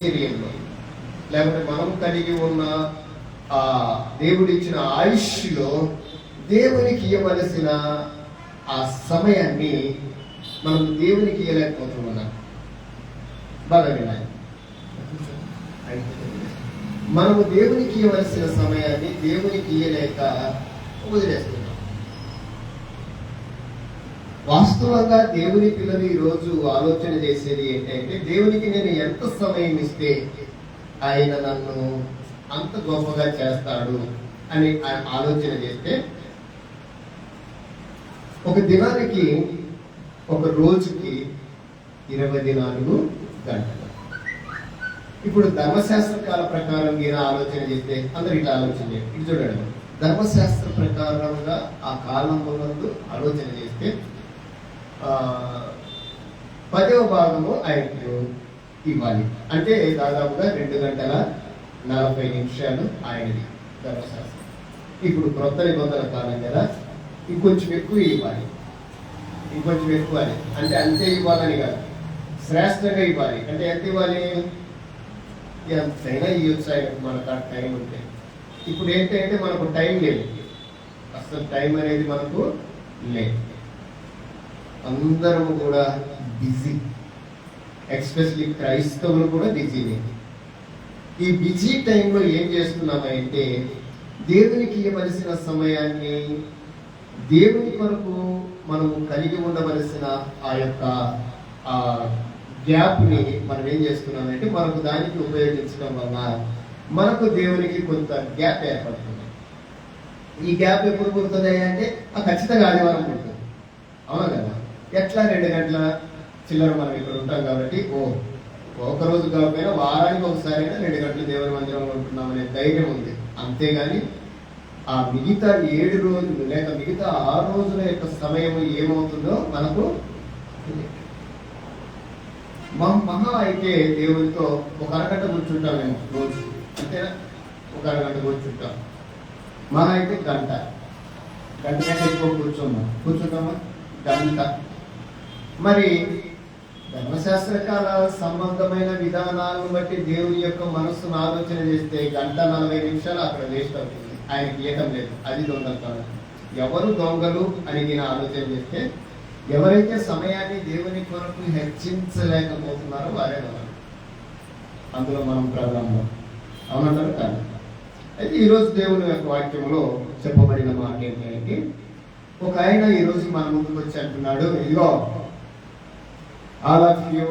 శరీరంలో లేకపోతే మనం కలిగి ఉన్న ఆ దేవుడిచ్చిన ఆయుష్లో దేవునికి ఇవ్వవలసిన ఆ సమయాన్ని మనం దేవునికి ఇవ్వలేకపోతున్నాం బాగా మనము దేవునికి ఇవ్వవలసిన సమయాన్ని దేవునికి ఇయ్యలేక వదిలేస్తున్నాం. వాస్తవంగా దేవుని పిల్లలు ఈరోజు రోజు ఆలోచన చేసేది ఏంటంటే దేవునికి నేను ఎంత సమయం ఇస్తే ఆయన నన్ను అంత గొప్పగా చేస్తాడు అని ఆలోచన చేస్తే ఒక దినానికి ఒక రోజుకి ఇరవై నాలుగు గంటలు. ఇప్పుడు ధర్మశాస్త్ర కాల ప్రకారం మీరు ఆలోచన చేస్తే అందరు ఇట్లా ఆలోచన చేయండి ఇటు చూడండి. ధర్మశాస్త్ర ప్రకారంగా ఆ కాలం ఆలోచన చేస్తే పదవ భాగము ఆయనకు ఇవ్వాలి. అంటే దాదాపుగా రెండు గంటల నలభై నిమిషాలు ఆయనది. ధర్మశాస్త్రం. ఇప్పుడు క్రొత్త నిబంధన కాలం కదా ఇంకొంచెం ఎక్కువ ఇవ్వాలి. ఇంకొంచెం ఎక్కువ అని. అంటే అంతే ఇవ్వాలని కాదు. శ్రేష్టంగా ఇవ్వాలి. అంటే ఎంత ఇవ్వాలి? ఎంతైనా ఇవ్వచ్చు ఆయనకు మనకు ఆ టైం ఉంటే. ఇప్పుడు ఏంటంటే మనకు టైం లేదు. అసలు టైం అనేది మనకు లేదు. అందరము కూడా బిజీ. ఎక్స్పెషలీ క్రైస్తవులు కూడా బిజీనే. ఈ బిజీ టైంలో ఏం చేస్తున్నామంటే దేవునికి ఇవ్వవలసిన సమయాన్ని దేవుని కొరకు మనము కలిగి ఉండవలసిన ఆ యొక్క ఆ గ్యాప్ని మనం ఏం చేస్తున్నామంటే మనకు దానికి ఉపయోగించడం వల్ల మనకు దేవునికి కొంత గ్యాప్ ఏర్పడుతుంది. ఈ గ్యాప్ ఎప్పుడు పుడుతుంది అంటే ఆ ఖచ్చితంగా ఆదివారం పుడుతుంది. అవునా కదా? ఎట్లా రెండు గంటల చిల్లర మనం ఇక్కడ ఉంటాం కాబట్టి ఓ ఒక రోజు కాకపోయినా వారానికి ఒకసారి అయినా రెండు గంటలు దేవుని మందిరంలో ఉంటున్నాం అనే ధైర్యం ఉంది. అంతేగాని ఆ మిగతా ఏడు రోజులు లేక మిగతా ఆరు రోజుల యొక్క సమయం ఏమవుతుందో మనకు మహా అయితే దేవుడితో ఒక అరగంట కూర్చుంటాం మేము రోజు. అంతేనా? ఒక అరగంట కూర్చుంటాం. మహా అయితే గంట. గంట కంటే ఎక్కువ కూర్చున్నాం కూర్చుంటామా? గంట. మరి ధర్మశాస్త్ర కాల సంబంధమైన విధానాలను బట్టి దేవుని యొక్క మనస్సును ఆలోచన చేస్తే గంట నలభై నిమిషాలు అక్కడ వేస్ట్ అవుతుంది. ఆయన ఇవ్వడం లేదు. అది దొంగతనం. ఎవరు దొంగలు అని నేను ఆలోచన చేస్తే ఎవరైతే సమయాన్ని దేవుని కొరకు హెచ్చించలేకపోతున్నారో వారే దొంగలు. అందులో మనం ప్రధానంలో అవునంటారు కాదు? అయితే ఈరోజు దేవుని యొక్క వాక్యంలో చెప్పబడిన మాట ఏంటంటే ఒక ఆయన ఈరోజు మన ముందుకు వచ్చి అంటున్నాడు ఇదిగో all of you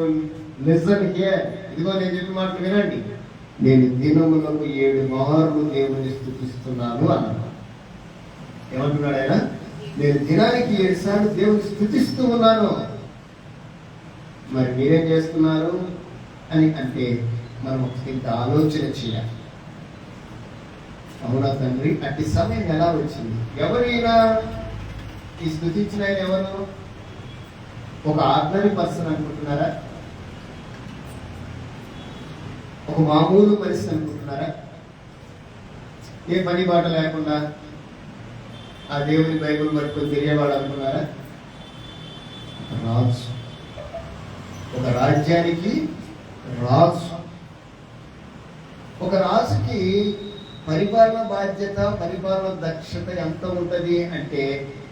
listen here ఇదిగో నేను చెప్పిన మాట వినండి. నేను దినములకు ఏడు మార్లు దేవుని స్థుతిస్తున్నాను అన్నాడు. ఏమంటున్నాడు ఆయన? నేను దినానికి ఏడు సార్లు దేవుని స్థుతిస్తూ ఉన్నాను. మరి మీరేం చేస్తున్నారు అని అంటే మనం ఇంత ఆలోచన చేయాలి. అవునా తండ్రి? అట్టి సమయం ఎలా వచ్చింది? ఎవరైనా ఈ స్థుతించిన ఎవరు? ఒక ఆర్డినరీ పర్సన్ అనుకుంటున్నారా? ఒక మామూలు మనిషి అనుకుంటున్నారా? ఏ పని బాట లేకుండా ఆ దేవుని బైబుల్ పట్టుకొని తిరిగేవాడు అనుకున్నారా? రాజు. ఒక రాజ్యానికి రాజు. ఒక రాజుకి పరిపాలన బాధ్యత పరిపాలన దక్షత ఎంత ఉంటది అంటే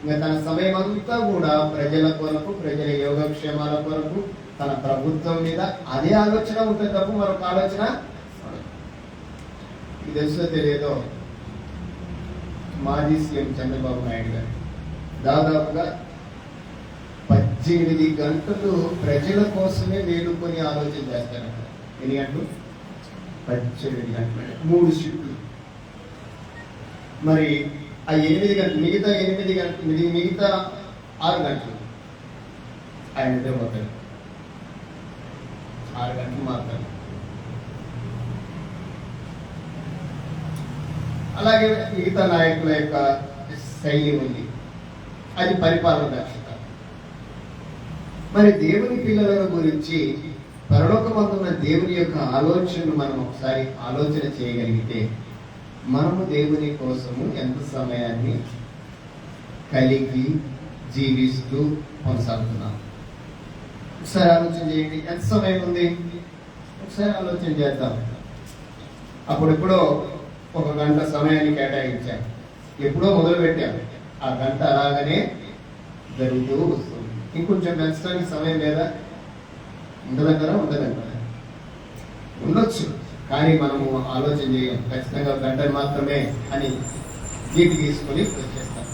ఇంకా తన సమయం అంతా కూడా ప్రజల కొరకు ప్రజల యోగక్షేమాల కొరకు తన ప్రభుత్వం మీద అదే ఆలోచన ఉంటుంది తప్ప మరొక ఆలోచన? ఇది తెలుసో తెలియదో? మాజీ సీఎం చంద్రబాబు నాయుడు గారు దాదాపుగా పద్దెనిమిది గంటలు ప్రజల కోసమే వేడుకొని ఆలోచన చేస్తారంట. ఎన్ని గంటలు? పద్దెనిమిది గంటలు. మూడు షిఫ్ట్లు. మరి ఆ ఎనిమిది గంటలు మిగతా ఎనిమిది గంటలు మిగతా ఆరు గంటలు ఆయన నిద్రపోతాడు ఆరు గంటలు మారుతాడు. అలాగే మిగతా నాయకుల యొక్క శైలి ఉంది. అది పరిపాలన దక్షత. మరి దేవుని పిల్లల గురించి పరలోకమందున్న దేవుని యొక్క ఆలోచనను మనం ఒకసారి ఆలోచన చేయగలిగితే మనము దేవుని కోసము ఎంత సమయాన్ని కలిగి జీవిస్తూ కొనసాగుతున్నాం? ఒకసారి ఆలోచన చేయండి ఎంత సమయం ఉంది? ఒకసారి ఆలోచన చేద్దాం. అప్పుడెప్పుడో ఒక గంట సమయాన్ని కేటాయించాం. ఎప్పుడో మొదలు పెట్టాం ఆ గంట అలాగనే జరుగుతూ వస్తుంది. ఇంకొంచెం పెంచడానికి సమయం లేదా? ఉండదంటారా? ఉండదంటారా? ఉండొచ్చు. కానీ మనము ఆలోచన చేయం. ఖచ్చితంగా గంటలు మాత్రమే అని జీటి తీసుకొని వచ్చేస్తాం.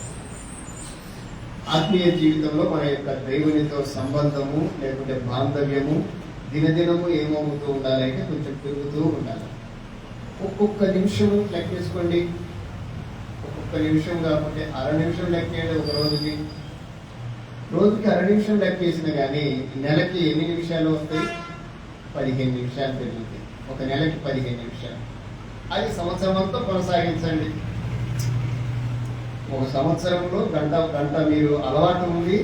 ఆత్మీయ జీవితంలో మన యొక్క దైవునితో సంబంధము లేకుంటే బాంధవ్యము దినదినము ఏమవుతూ ఉండాలంటే కొంచెం పెరుగుతూ ఉండాలి. ఒక్కొక్క నిమిషం లెక్కేసుకోండి ఒక్కొక్క నిమిషం కాకుంటే అర నిమిషం లెక్కేయండి ఒక రోజుకి. రోజుకి అర నిమిషం లెక్కేసిన కానీ నెలకి ఎన్ని నిమిషాలు వస్తాయి? పదిహేను నిమిషాలు పెరుగుతాయి. ఒక నెలకి పదిహేను నిమిషాలు. అది సంవత్సరం అంతా కొనసాగించండి. ఒక సంవత్సరంలో గంట గంట మీరు అలవాటు ఉంది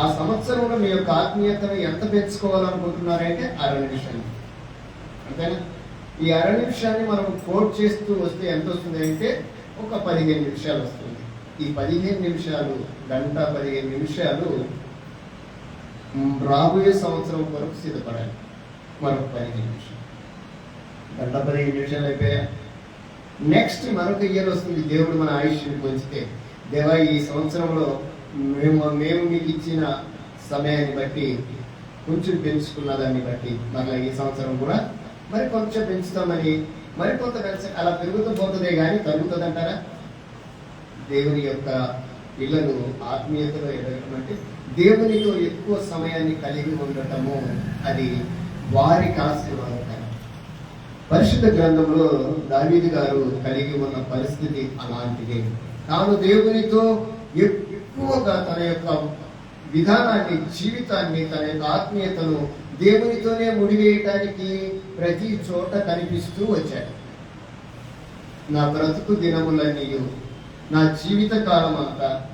ఆ సంవత్సరంలో మీ యొక్క ఆత్మీయతను ఎంత పెంచుకోవాలనుకుంటున్నారంటే అర నిమిషాన్ని అంతేనా? ఈ అర నిమిషాన్ని మనం కోట్ చేస్తూ వస్తే ఎంత వస్తుంది అంటే ఒక పదిహేను నిమిషాలు వస్తుంది. ఈ పదిహేను నిమిషాలు గంట పదిహేను నిమిషాలు రాబోయే సంవత్సరం వరకు సిద్ధపడాలి. మరొక పదిహేను నిమిషాలు. గంట పదిహేను నిమిషాలు అయిపోయా. నెక్స్ట్ మరొక ఇయర్ వస్తుంది. దేవుడు మన ఆయుష్ని పెంచితే దేవా ఈ సంవత్సరంలో మేము మేము మీకు ఇచ్చిన సమయాన్ని బట్టి కొంచెం పెంచుకున్న దాన్ని బట్టి మళ్ళీ ఈ సంవత్సరం కూడా మరి కొంచెం పెంచుతామని మరి కొంత పెంచ అలా పెరుగుతూ పోతుందే కానీ తగ్గుతుందంటారా? దేవుని యొక్క పిల్లలు ఆత్మీయతలో ఎదగటం అంటే దేవునితో ఎక్కువ సమయాన్ని కలిగి ఉండటము అది వారికి ఆశీర్వాదకరం పరిశుద్ధ గ్రంథంలో దావీది గారు కలిగి ఉన్న పరిస్థితి అలాంటిదే. తాను దేవునితో ఎక్కువగా తన యొక్క విధానాన్ని జీవితాన్ని తన యొక్క ఆత్మీయతను దేవునితోనే ముడివేయటానికి ప్రతి చోట కనిపిస్తూ వచ్చాడు. నా బ్రతుకు దినములన్నీ నా జీవిత కాలం అంతా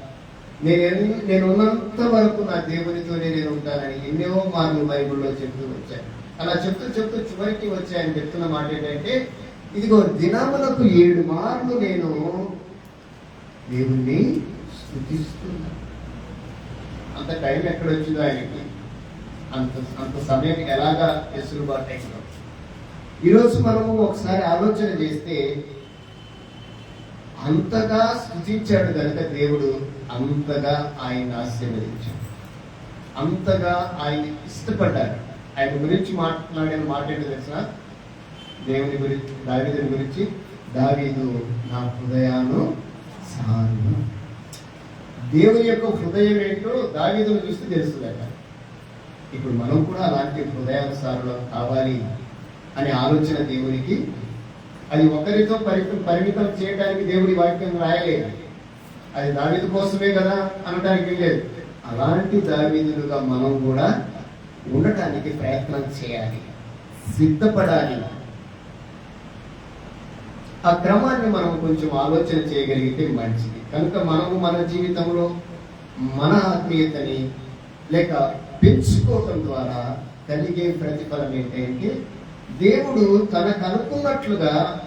నేను ఎన్ని- నేను ఉన్నంత వరకు నా దేవునితోనే నేను ఉంటానని ఎన్నో మార్లు బైబిల్లో చెప్తూ వచ్చాను. అలా చెప్తూ చెప్తూ చివరికి వచ్చి ఆయన చెప్తున్న మాట ఏంటంటే ఇదిగో దినములకు ఏడు మార్లు నేను దేవుణ్ణి స్థుతిస్తున్నా. అంత టైం ఎక్కడ వచ్చిందో ఆయనకి? అంత అంత సమయం ఎలాగా ఎసులుబాటు అయిందో. ఈరోజు మనము ఒకసారి ఆలోచన చేస్తే అంతగా స్థుతించాడు కనుక దేవుడు అంతగా ఆయన ఆశీర్వదించాడు. అంతగా ఆయన ఇష్టపడ్డాడు. ఆయన గురించి మాట్లాడిన మాట ఏంటో తెలుసా? దేవుని గురించి దావీదుని గురించి దావీదు నా హృదయాను సారు దేవుని యొక్క హృదయం ఏంటో దావీదును చూస్తే తెలుస్తుందట. ఇప్పుడు మనం కూడా అలాంటి హృదయానుసారులు కావాలి అనే ఆలోచన దేవునికి అది ఒకరితో పరి పరిమితం చేయడానికి దేవుడి వాక్యం రాయలేదు. అది దావీదు కోసమే కదా అనడానికి లేదు అలాంటి దావీదులుగా మనం కూడా ఉండటానికి ప్రయత్నం చేయాలి. సిద్ధపడాలి. ఆ క్రమాన్ని మనం కొంచెం ఆలోచన చేయగలిగితే మంచిది. కనుక మనము మన జీవితంలో మన ఆత్మీయతని లేక పెంచుకోవటం ద్వారా కలిగే ప్రతిఫలం ఏంటంటే దేవుడు తనకు అనుకున్నట్లుగా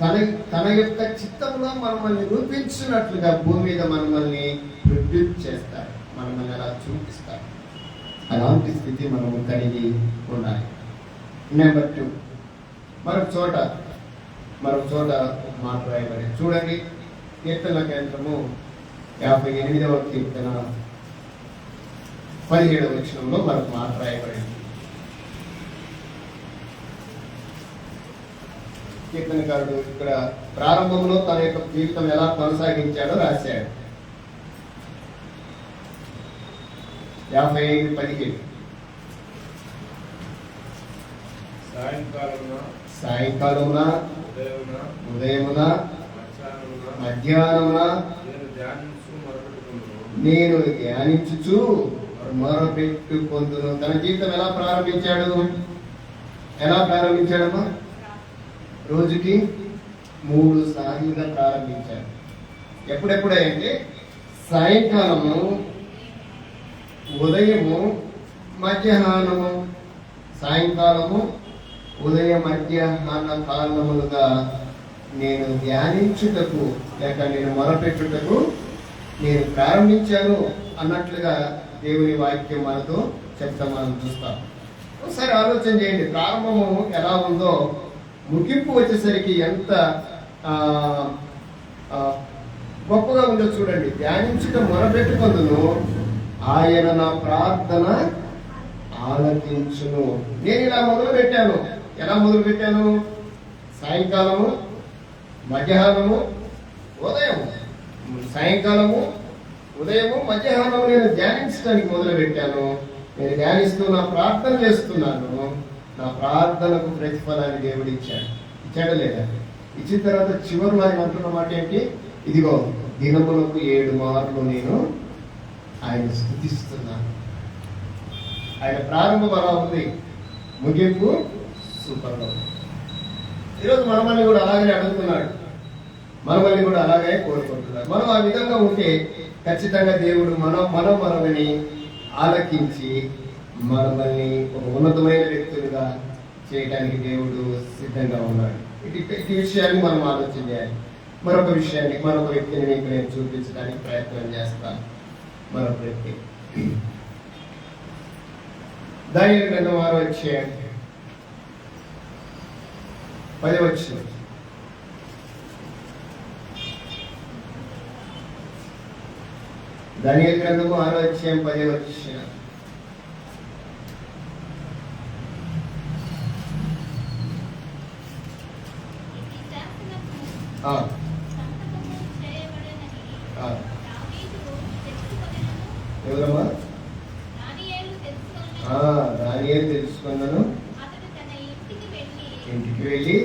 తన తన యొక్క చిత్తంలో మనల్ని రూపించినట్లుగా భూమి మీద మనల్ని ప్రొడ్యూస్ చేస్తాడు. మనల్ని అలా చూపిస్తాడు. అలాంటి స్థితి మనము కలిగి ఉండాలి. నెంబర్ టూ మరొక చోట మరొక చోట ఒక మాట రాయబడి చూడండి కీర్తన కేంద్రము యాభై ఎనిమిదవ కీర్తన పదిహేడవ లక్షణంలో మరొక మాట రాయబడింది. కీర్తనకారుడు ఇక్కడ ప్రారంభంలో తన యొక్క జీవితం ఎలా కొనసాగించాడో రాశాడు. యాభై ఐదు పదిహేడు సాయంకాలమున సాయంకాలమున ఉదయమున ఉదయమున మధ్యాహ్నమున నేను ధ్యానించుచు మొరపెట్టు పొందును తన జీవితం ఎలా ప్రారంభించాడు? ఎలా ప్రారంభించాడమ్మా? రోజుకి మూడు సార్లుగా ప్రారంభించాడు. ఎప్పుడెప్పుడంటే సాయంకాలము ఉదయము మధ్యాహ్నము సాయంకాలము ఉదయ మధ్యాహ్న కాలములుగా నేను ధ్యానించుటకు లేక నేను మొరపెట్టుటకు నేను ప్రారంభించాను అన్నట్లుగా దేవుని వాక్యం మనతో చెప్తా మనం చూస్తాం. ఒకసారి ఆలోచన చేయండి ప్రారంభము ఎలా ఉందో ముగింపు వచ్చేసరికి ఎంత గొప్పగా ఉందో చూడండి. ధ్యానించుట మొరపెట్టుకుందును ఆయన నా ప్రార్థన ఆలకించును. నేను ఇలా మొదలు పెట్టాను ఎలా మొదలు పెట్టాను సాయంకాలము మధ్యాహ్నము ఉదయం సాయంకాలము ఉదయము మధ్యాహ్నము నేను ధ్యానించడానికి మొదలు పెట్టాను నేను ధ్యానిస్తూ నా ప్రార్థన చేస్తున్నాను. నా ప్రార్థనకు ప్రతిఫలాన్ని దేవుడు ఇచ్చాడు ఇచ్చాడు లేదా? ఇచ్చిన తర్వాత చివరిలో ఆయన అంటున్న మాట ఏంటి? ఇదిగో దినములకు ఏడు మార్లు నేను ఆయన స్థుతిస్తున్నాను ఆయన ప్రారంభం అలా ఉంది ముగింపు సూపర్గా ఈరోజు మనమల్ని కూడా అలాగే అడుగుతున్నాడు మనమల్ని కూడా అలాగే కోరుకుంటున్నాడు మనం ఆ విధంగా ఉంటే ఖచ్చితంగా దేవుడు మనం మనం మనమని ఆలకించి మనమల్ని ఒక ఉన్నతమైన వ్యక్తులుగా చేయడానికి దేవుడు సిద్ధంగా ఉన్నాడు. ఇటు ఇటు విషయాన్ని మనం ఆలోచన చేయాలి మరొక విషయాన్ని మరొక వ్యక్తిని మీకు నేను చూపించడానికి ప్రయత్నం చేస్తాను. వ్యక్తి దాని గ్రంథం వారు వచ్చే పది వచ్చిన దానియల్ గ్రంథము ఆరో అధ్యాయం పది వచ్చిన ఆ, సంతకము చేయబడినది. ఆ. దావీదు తెలుసుకొనెను. ఎవరమ్మా దానియేలు తెలుసుకొనెను. ఆ, దానియేలు తెలుసుకున్నాను అతడు తన ఇంటికి వెళ్ళి ఇంటికి వెళ్ళి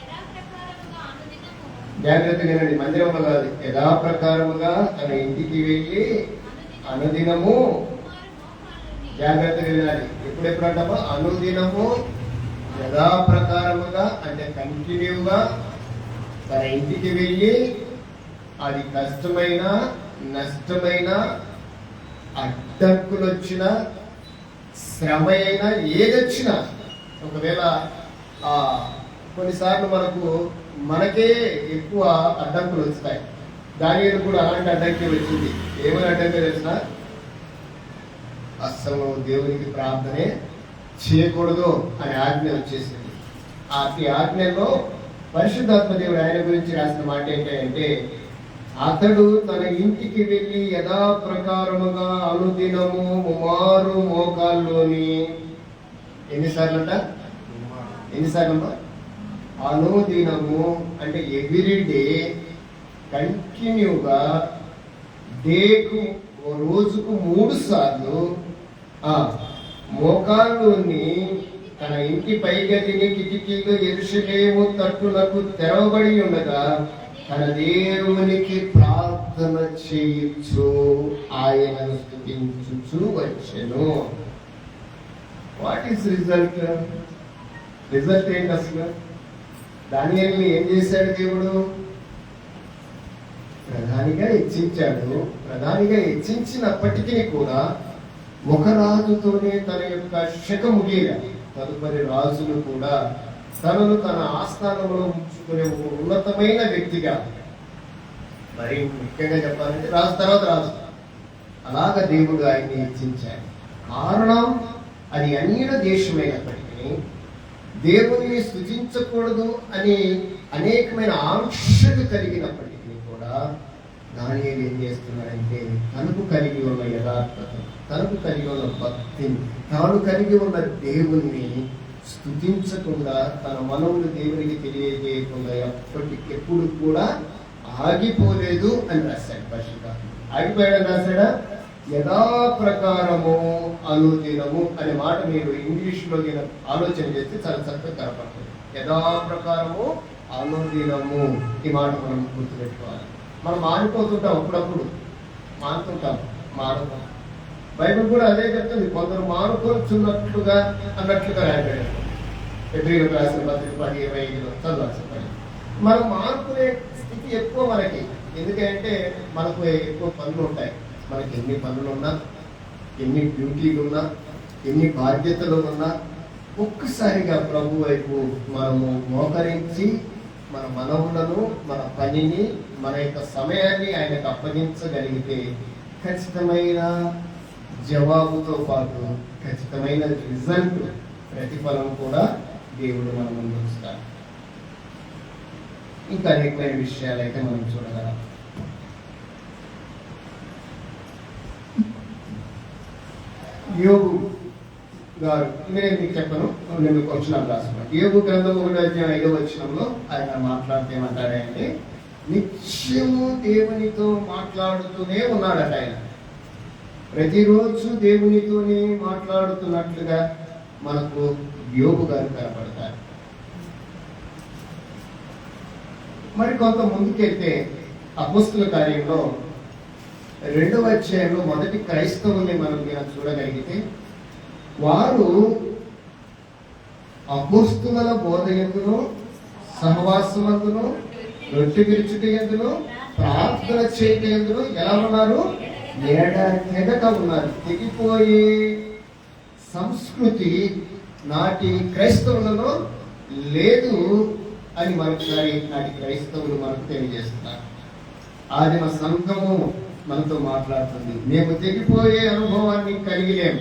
యథాప్రకారముగా అనుదినము జాగ్రత్తగా వినండి మందిరంలో కాదు యథాప్రకారముగా తన ఇంటికి వెళ్ళి అనుదినము కుమారు జాగ్రత్తగా వినాలి ఎప్పుడెప్పుడు అంటామో అనుదినము యథాప్రకారముగా అంటే కంటిన్యూగా తన ఇంటికి వెళ్ళి అది కష్టమైన నష్టమైన అడ్డంకులు వచ్చిన శ్రమ అయినా ఏదొచ్చినా ఒకవేళ కొన్నిసార్లు మనకు మనకే ఎక్కువ అడ్డంకులు వస్తాయి దాని కూడా అలాంటి అడ్డంకి వచ్చింది. ఏమైనా అడ్డంకి తెలిసిన అస్సలు దేవునికి ప్రార్థనే చేయకూడదు అనే ఆజ్ఞ వచ్చేసింది. ఆ ఆజ్ఞలో పరిశుద్ధాత్మ దేవుడు ఆయన గురించి రాసిన మాట ఏంటంటే అతడు తన ఇంటికి వెళ్ళి యథాప్రకారముగా అనుదినము ముమారు మోకాల్లోని ఎన్నిసార్లు అంట ఎన్నిసార్లు అనుదినము అంటే ఎవ్రీ డే కంటిన్యూగా డేకు ఓ రోజుకు మూడు సార్లు మోకాళ్ళుని తన ఇంటి పైగదిని కిటికీలు ఎరుసలేము తట్టులకు తెరవబడి ఉండగా తన దేవునికి ప్రార్థన చేయొచ్చు ఆయనను స్థుతించుచు వచ్చెను. వాట్ ఈస్ రిజల్ట్ రిజల్ట్ ఏంటి అసలు? దానియల్ని ఏం చేశాడు దేవుడు? ప్రధానిగా హెచ్చించాడు. ప్రధానిగా హెచ్చించినప్పటికీ కూడా ఒక రాజుతోనే తన యొక్క శక ముగియ తదుపరి రాజులు కూడా తనను తన ఆస్థానంలో ఉంచుకునే ఒక ఉన్నతమైన వ్యక్తిగా. మరి ముఖ్యంగా చెప్పాలంటే రాజు తర్వాత రాజు. అలాగ దేవుడు ఆయన్ని హెచ్చించాడు. కారణం అది అన్యుల దేశమైనప్పటికీ దేవుణ్ణి సృజించకూడదు అని అనేకమైన ఆంక్షలు కలిగినప్పటికీ కూడా దాని ఏం చేస్తున్నాడంటే తనకు కలిగి ఉన్న యథార్థత తనకు కలిగి ఉన్న భక్తిని తాను కలిగి ఉన్న దేవుణ్ణి స్థుతించకుండా తన మనవులు దేవునికి తెలియజేయకుండా ఎప్పటికెప్పుడు కూడా ఆగిపోలేదు అని రాశాడు పరిశుద్ధ. ఆగిపోయాడని రాశాడా? యథాప్రకారము అనుదినము అనే మాట మీరు ఇంగ్లీష్లో ఆలోచన చేస్తే చాలా చక్కగా కనపడుతుంది. యథాప్రకారము అనుదినము ఈ మాట మనం గుర్తుపెట్టుకోవాలి. మనం మారిపోతుంటాం అప్పుడప్పుడు. మారుతుంటాం. మారుతాం. బైబిల్ కూడా అదే చెప్తుంది. కొందరు మారుకోచున్నట్లుగా అన్నట్లుగా రాయబడారు ఎబ్రిలో రాసిన పత్రిక పది ఇరవై ఐదులో చదవాల్సిన పని. మనం మార్పులే స్థితి ఎక్కువ మనకి. ఎందుకంటే మనకు ఎక్కువ పనులు ఉంటాయి. మనకి ఎన్ని పనులు ఉన్నా ఎన్ని డ్యూటీలు ఉన్నా ఎన్ని బాధ్యతలు ఉన్నా ఒక్కసారిగా ప్రభు వైపు మనము మోకరించి మన మనవులను మన పనిని మన యొక్క సమయాన్ని ఆయనకు అప్పగించగలిగితే ఖచ్చితమైన జవాబుతో పాటు ఖచ్చితమైన రిజల్ట్ ప్రతిఫలం కూడా దేవుడు మన ముందు ఉంచుతాడు. ఇంకా అనేకమైన విషయాలు అయితే మనం చూడగలం. యోగు గారు నేను మీకు చెప్పను నేను మీకు వచ్చిన రాసుకున్నాను యోగు గ్రంథం ఒకటి అధ్యాయం ఐదో వచ్చినంలో ఆయన మాట్లాడితే అంటే నిత్యము దేవునితో మాట్లాడుతూనే ఉన్నాడట ఆయన. ప్రతిరోజు దేవునితోనే మాట్లాడుతున్నట్లుగా మనకు యోగు గారు కనపడతారు. మరి కొంత ముందుకెళ్తే అపోస్తుల కార్యంలో రెండవ అధ్యాయంలో మొదటి క్రైస్తవుల్ని మనం మీరు చూడగలిగితే వారు అపోస్తుల బోధ ఎందును సహవాసమందును రొట్టె విరుచుట ఎందును ప్రార్థన చేయట ఎందును ఎలా ఉన్నారు? ఏడ తెగక ఉన్నారు తెగిపోయే సంస్కృతి నాటి క్రైస్తవులలో లేదు అని మరొకసారి నాటి క్రైస్తవులు మనకు తెలియజేస్తున్నారు. ఆదిమ సంఘము మనతో మాట్లాడుతుంది. మేము తెగిపోయే అనుభవాన్ని కలిగి లేము.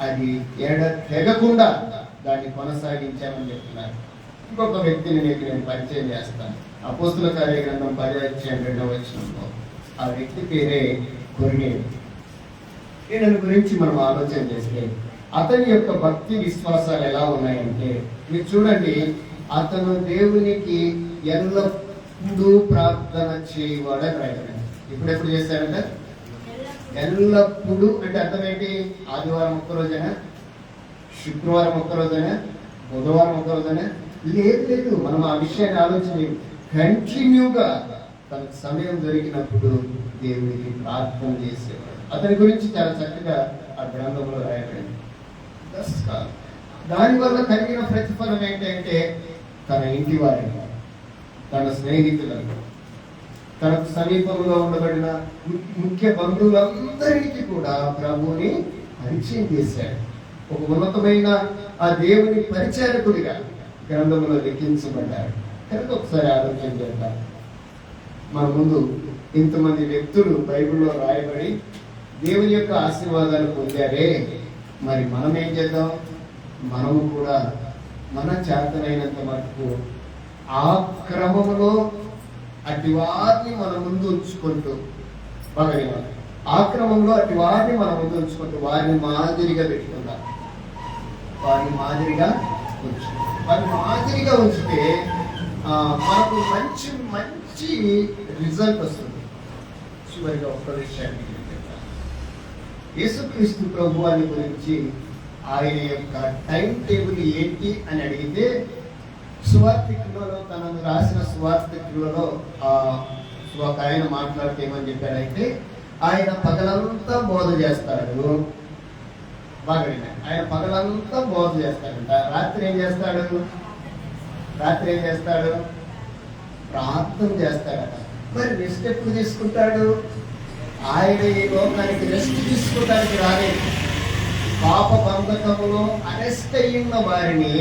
అది ఎడ తెగకుండా దాన్ని కొనసాగించామని చెప్తున్నారు. ఇంకొక వ్యక్తిని నీకు నేను పరిచయం చేస్తాను. అపోస్తుల కార్య పర్యాచయం రెండవ వచ్చినప్పుడు ఆ వ్యక్తి పేరే కొరినేడు ఈయన గురించి మనం ఆలోచన చేస్తే అతని యొక్క భక్తి విశ్వాసాలు ఎలా ఉన్నాయంటే మీరు చూడండి అతను దేవునికి ఎల్లప్పుడూ ప్రార్థన చేయవాడని రాయబడింది. ఇప్పుడెప్పుడు చేశాడంట ఎల్లప్పుడూ అంటే అర్థం ఏంటి? ఆదివారం ఒక్క రోజైనా? శుక్రవారం ఒక్క రోజైనా? బుధవారం ఒక్క రోజైనా? లేదు లేదు మనం ఆ విషయాన్ని ఆలోచన కంటిన్యూగా తనకు సమయం దొరికినప్పుడు దేవుడికి ప్రార్థన చేసేవాడు. అతని గురించి చాలా చక్కగా ఆ గ్రంథంలో రాయబడింది. దానివల్ల కలిగిన ప్రతిఫలం ఏంటంటే తన ఇంటి వారిని తన స్నేహితులను తనకు సమీపంలో ఉండబడిన ముఖ్య బంధువులందరికీ కూడా ప్రభువుని పరిచయం చేశాడు. ఒక ఉన్నతమైన ఆ దేవుని పరిచారకుడిగా గ్రంథంలో లిఖించబడ్డాడు. కనుక ఒకసారి ఆలోచన చేద్దాం. మన ముందు ఇంతమంది వ్యక్తులు బైబిల్లో రాయబడి దేవుని యొక్క ఆశీర్వాదాలు పొందారే. మరి మనం ఏం చేద్దాం? మనము కూడా మన చేతనైనంత మటుకు ఆ క్రమంలో అటు వారిని మన ముందు ఉంచుకుంటూ బాగా ఆ క్రమంలో అటు వారిని మన ముందు ఉంచుకుంటూ వారిని మాదిరిగా పెట్టుకుందాం. వారిని మాదిరిగా ఉంచు వారిని మాదిరిగా ఉంచితే మనకు మంచి మంచి రిజల్ట్ వస్తుంది చివరిగా ఒక్క విషయాన్ని యేసుక్రీస్తు ప్రభు అని గురించి ఆయన యొక్క టైం టేబుల్ ఏంటి అని అడిగితే సువార్థికులలో తనను రాసిన సువార్థికులలో ఒక ఆయన మాట్లాడితే ఏమని చెప్పాడంటే ఆయన పగలంతా బోధ చేస్తాడు బాగా ఆయన పగలంతా బోధ చేస్తాడంట రాత్రి ఏం చేస్తాడు రాత్రి ఏం చేస్తాడు ప్రార్థన చేస్తాడట మరి రెస్ట్ ఎప్పుడు తీసుకుంటాడు? ఆయన ఈ లోకానికి రెస్ట్ తీసుకోవడానికి రాలేదు. పాప బంధకములో అరెస్ట్ అయ్యున్న వారిని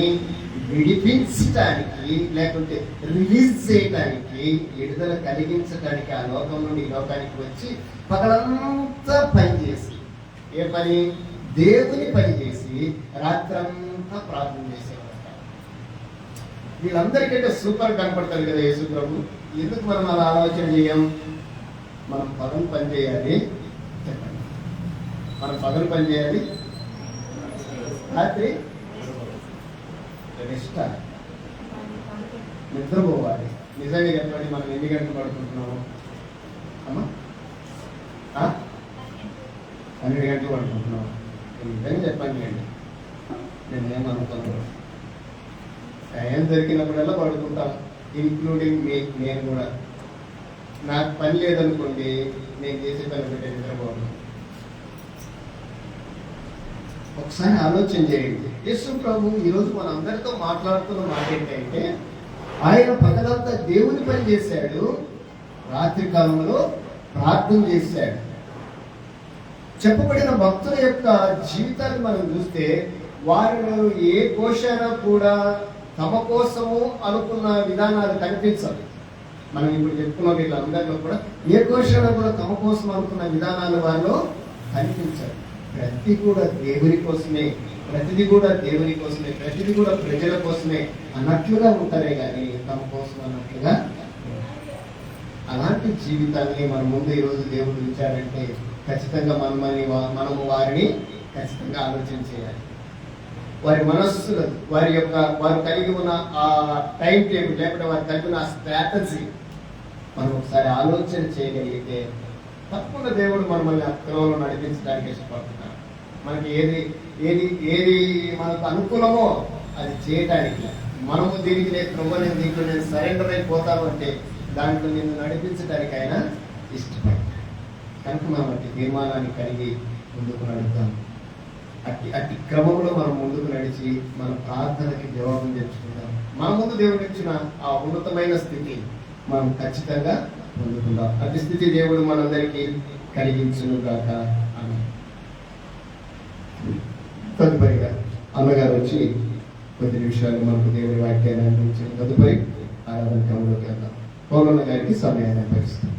విడిపించటానికి లేకుంటే రిలీజ్ చేయడానికి విడుదల కలిగించడానికి ఆ లోకం నుండి ఈ లోకానికి వచ్చి పగలంతా పనిచేసి ఏ పని? దేవుని పనిచేసి రాత్రంతా ప్రార్థన చేసేవారు వీళ్ళందరికంటే సూపర్ కనపడతారు కదా యేసు ప్రభు ఎందుకు మనం అలా ఆలోచన చేయం? మనం పగలు పని చేయాలి. చెప్పండి మనం పగలు పని చేయాలి. రాత్రి నిష్ట నిద్రపోవాలి. నిజంగా చెప్పండి మనం ఎన్ని గంటలు పడుకుంటున్నాము? అమ్మా? పన్నెండు గంటలు పడుకుంటున్నాము? నిజంగా చెప్పండి అండి. నేను ఏమనుకుంటున్నాను టైం దొరికినప్పుడల్లా పడుకుంటాం ఇంక్లూడింగ్ మీ నేను కూడా. నాకు పని లేదనుకోండి నేను చేసే పని పెట్టే నిద్రపోను. ఒకసారి ఆలోచన చేయండి. యేసు ప్రభు ఈరోజు మన అందరితో మాట్లాడుతున్న మాట ఏంటంటే ఆయన పగలంతా దేవుని పని చేశాడు రాత్రి కాలంలో ప్రార్థన చేశాడు. చెప్పబడిన భక్తుల యొక్క జీవితాన్ని మనం చూస్తే వారిలో ఏ కోశాన కూడా తమ కోసము అనుకున్న విధానాలు కనిపించవు మనం ఇప్పుడు చెప్పుకున్న వీళ్ళందరిలో కూడా ఏ కోశంలో కూడా తమ కోసం అనుకున్న విధానాలు వాళ్ళు కనిపించవు ప్రతి కూడా దేవుని కోసమే ప్రతిదీ కూడా దేవుని కోసమే ప్రతిదీ కూడా ప్రజల కోసమే అన్నట్లుగా ఉంటారే కానీ తమ కోసం అన్నట్లుగా అలాంటి జీవితాన్ని మన ముందు ఈరోజు దేవుడు ఇచ్చాడంటే ఖచ్చితంగా మనమని మనము వారిని ఖచ్చితంగా ఆలోచన చేయాలి. వారి మనస్సులు వారి యొక్క వారు కలిగి ఉన్న ఆ టైం టేబుల్ లేకపోతే వారు కలిగి ఉన్న ఆ స్ట్రాటజీ మనం ఒకసారి ఆలోచన చేయగలిగితే తప్పకుండా దేవుడు మనల్ని ఆ క్రమంలో నడిపించడానికి ఇష్టపడుతున్నాడు మనకి ఏది ఏది ఏది మనకు అనుకూలమో అది చేయటానికి మనము దీనికి నేను ప్రభు నేను దీంట్లో నేను సరెండర్ అయిపోతాను అంటే దాంట్లో నిన్ను నడిపించడానికి ఆయన ఇష్టపడతాను కనుక మనం తీర్మానాన్ని కలిగి ముందుకు నడుద్దాం. అట్టి అట్టి క్రమంలో మనం ముందుకు నడిచి మన ప్రార్థనకి జవాబు తెచ్చుకుందాం. మన ముందు దేవుడు ఇచ్చిన ఆ ఉన్నతమైన స్థితి మనం ఖచ్చితంగా పొందుకుందాం. అట్టి స్థితి దేవుడు మనందరికీ కలిగించును గాక. అని తదుపరిగా అమ్మగారు వచ్చి కొద్ది నిమిషాలు మనకు దేవుడి వాక్యాన్ని అందించిన తదుపరి ఆరాధన క్రమంలోకి వెళ్దాం. పౌర్ణన్న గారికి సమయాన్ని పరిస్థితి